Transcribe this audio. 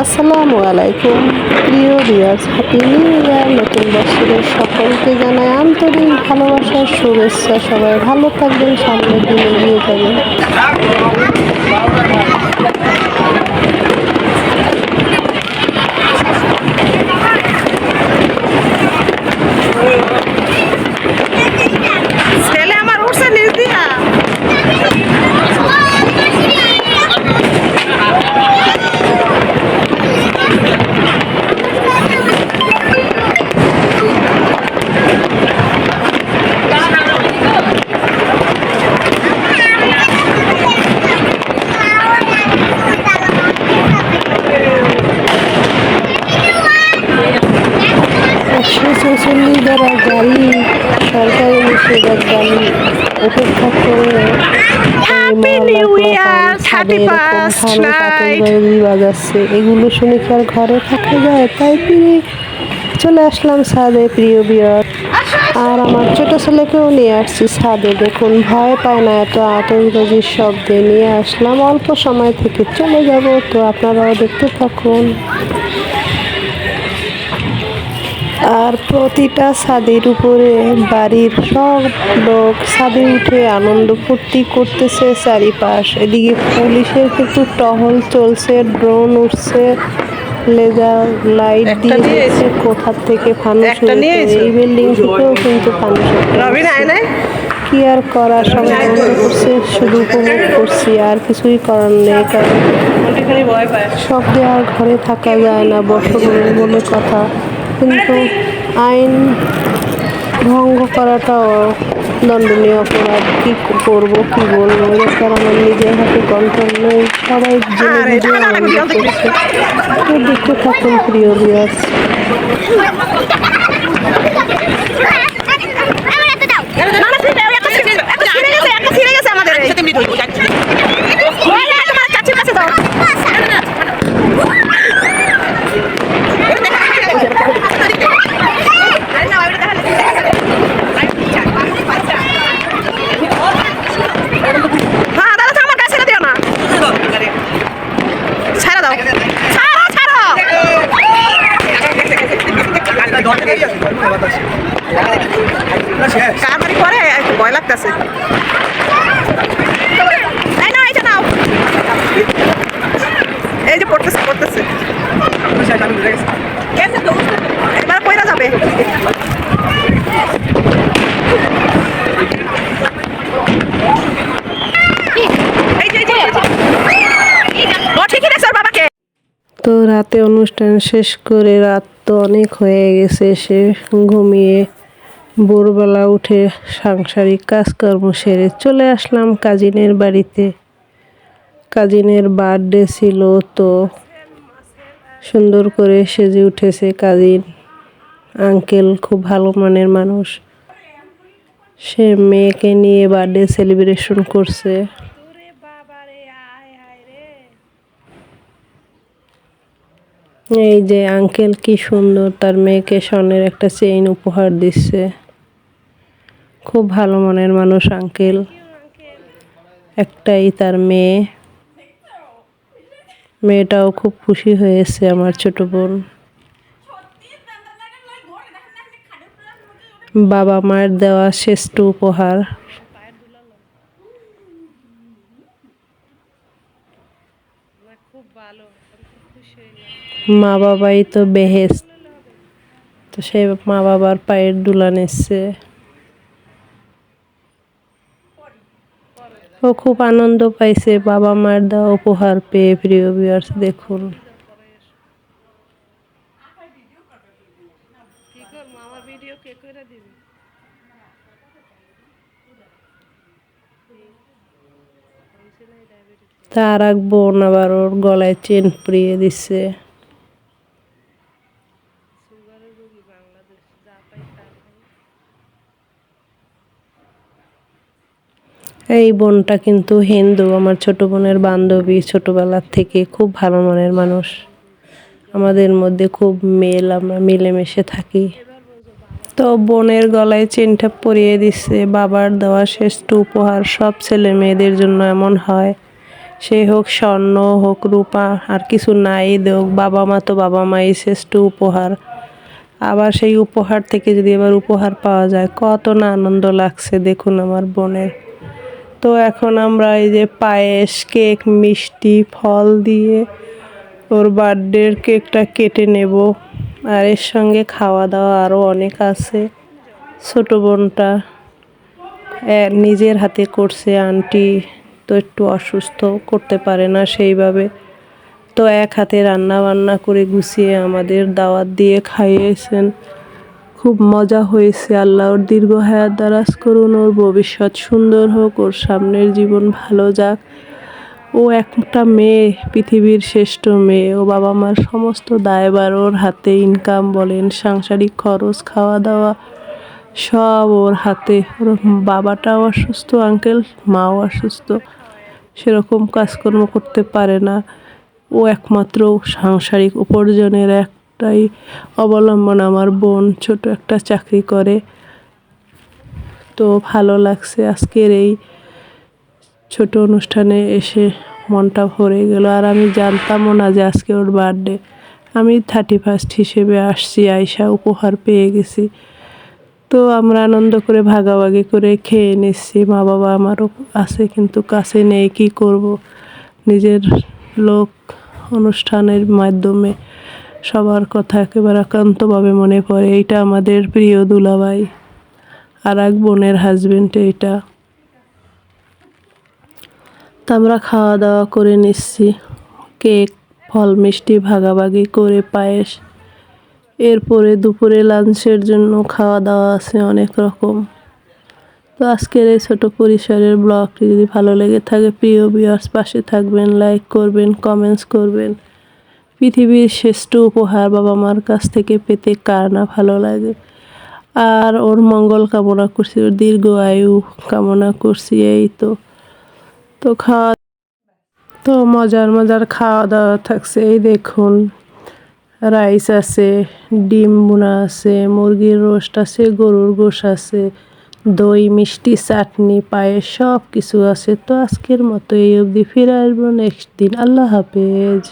আসসালামু আলাইকুম। প্রিয় ভিউয়ার্স হ্যাপি নিউ ইয়ার নতুন বছরের সকলকে জানাই আন্তরিক ভালোবাসার শুভেচ্ছা। সবাই ভালো থাকবেন সামনে দিনে এগিয়ে যাবেন। Year, 31st night. বাজাচ্ছে এগুলো শুনে কি আর ঘরে থাকা যায়? তাই ফিরে চলে আসলাম ছাদে প্রিয় বিয়ার। আর আমার ছোট ছেলেকেও নিয়ে আসছি ছাদে। দেখুন ভয় পায় না এত আতঙ্কবাজির শব্দে। নিয়ে আসলাম অল্প সময় থেকে। চলে যাব তো আপনারাও দেখতে থাকুন। আর প্রতিটা ছাদের উপরে বাড়ির সব লোক ছাদে উঠে আনন্দ ফুর্তি করতেছে চারিপাশ। এদিকে পুলিশের কিন্তু টহল চলছে ড্রোন উঠছে লেজার লাইট দিয়ে কোথার থেকে ফানুস। এই বিল্ডিং থেকেও কিন্তু ফানুস কি আর করা সবাই আনন্দ করছে শুধু উপভোগ করছি আর কিছুই করার নেই কারণ শব্দে আর ঘরে থাকা যায় না বর্ষবরণ বলে কথা। কিন্তু আইন ভঙ্গ করাটাও দণ্ডনীয় অপরাধ। কী করব কী বলব? এরপর আমার নিজের হাতে কন্ট্রোল নেই। সবাই জেনে বুঝে আনন্দ করছে। তো দেখতে থাকুন প্রিয় বিয়াস করে, একটু ভয় লাগতেছে। এই যে পড়তেছে পড়তেছে। এবার কইরা যাবে। তো রাতে অনুষ্ঠান শেষ করে রাত তো অনেক হয়ে গেছে, সে ঘুমিয়ে ভোরবেলা উঠে সাংসারিক কাজকর্ম সেরে চলে আসলাম কাজিনের বাড়িতে। কাজিনের বার্থডে ছিল তো সুন্দর করে সেজে উঠেছে কাজিন। আঙ্কেল খুব ভালো মানের মানুষ। সে মেয়েকে নিয়ে বার্থডে সেলিব্রেশন করছে। এই যে আঙ্কেল কি সুন্দর, তার মেয়েকে স্বর্ণের একটা চেইন উপহার দিচ্ছে। খুব ভালো মনের মানুষ, আঙ্কেল। একটাই তার মেয়ে। মেয়েটাও খুব খুশি হয়েছে আমার ছোট বোন। বাবা মায়ের দেওয়া শ্রেষ্ঠ উপহার। মা বাবাই তো বেহেস তো সে মা বাবার পায়ের দুলা নিচ্ছে। ও খুব আনন্দ পাইছে, বাবা মার দেওয়া উপহার পেয়ে প্রিয় বিয়ার্স দেখুন। তার এক বোন আবার ওর গলায় চেন পরিয়ে দিচ্ছে। এই বোনটা কিন্তু হিন্দু, আমার ছোট বোনের বান্ধবী, ছোটবেলার থেকে খুব ভালো মনের মানুষ। আমাদের মধ্যে খুব মেল, আমরা মিলেমিশে থাকি। তো বোনের গলায় চেনটা পরিয়ে দিচ্ছে, বাবার দেওয়া শ্রেষ্ঠ উপহার সব ছেলে মেয়েদের জন্য এমন হয়। সে হোক স্বর্ণ, হোক রূপা, আর কিছু নাই দেওক বাবা মা তো বাবা মাই শ্রেষ্ঠ উপহার। আবার সেই উপহার থেকে যদি এবার উপহার পাওয়া যায়, কত না আনন্দ লাগছে দেখুন আমার বোনের। তো এখন আমরা এই যে পায়েস, কেক, মিষ্টি, ফল দিয়ে ওর বার্থডের কেকটা কেটে নেব। আর এর সঙ্গে খাওয়া দাওয়া আরও অনেক আছে। ছোট বোনটা নিজের হাতে করছে, আন্টি তো একটু অসুস্থ, করতে পারে না সেইভাবে। তো এক হাতে রান্না বান্না করে গুছিয়ে আমাদের দাওয়াত দিয়ে খাইয়েছেন। খুব মজা হয়েছে আল্লাহ ওর দীর্ঘ হায়াত দারাজ করুন, ওর ভবিষ্যৎ সুন্দর হোক, ওর সামনের জীবন ভালো যাক। ও একটা মেয়ে, পৃথিবীর শ্রেষ্ঠ মেয়ে। ও বাবা মার সমস্ত দায়বার ওর হাতে ইনকাম বলেন, সাংসারিক খরচ খাওয়া দাওয়া সব ওর হাতে। ওর বাবাটাও অসুস্থ আঙ্কেল মাও অসুস্থ। সেরকম কাজকর্ম করতে পারে না। ও একমাত্র সাংসারিক উপার্জনের একটাই অবলম্বন আমার বোন ছোট একটা চাকরি করে। তো ভালো লাগছে আজকের এই ছোট অনুষ্ঠানে এসে মনটা ভরে গেল। আর আমি জানতামও না যে আজকে ওর বার্থডে আমি থার্টি ফার্স্ট হিসেবে আসছি আয়সা উপহার পেয়ে গেছি। তো আমরা আনন্দ করে ভাগাভাগি করে খেয়ে নিচ্ছি। মা বাবা আমারও আছে কিন্তু কাছে নেই, কি করব? নিজের লোক অনুষ্ঠানের মাধ্যমে সবার কথা একেবারে একান্তভাবে মনে পড়ে। এইটা আমাদের প্রিয় দুলাভাই, আর এক বোনের হাজবেন্ড এইটা তা আমরা খাওয়া দাওয়া করে নিচ্ছি। কেক, ফল, মিষ্টি, ভাগাভাগি করে পায়েস। এরপরে দুপুরে লাঞ্চের জন্য খাওয়া দাওয়া আছে অনেক রকম। তো আজকের এই ছোট পরিসরের ব্লগটি যদি ভালো লেগে থাকে, প্রিয় ভিউয়ার্স পাশে থাকবেন লাইক করবেন কমেন্টস করবেন। পৃথিবীর শ্রেষ্ঠ উপহার বাবা মার কাছ থেকে পেতে কার না ভালো লাগে? আর ওর মঙ্গল কামনা করছি, ওর দীর্ঘ আয়ু কামনা করছি, এই তো। তো খাওয়া তো মজার মজার খাওয়া দাওয়া থাকছে। এই দেখুন, রাইস আছে, ডিম বোনা আছে, মুরগির রোস্ট আছে, গরুর গোশ আছে, দই, মিষ্টি, চাটনি, পায়েস সব কিছু আছে। তো আজকের মতো এই অবধি। ফিরে আসব নেক্সট দিন। আল্লাহ হাফেজ।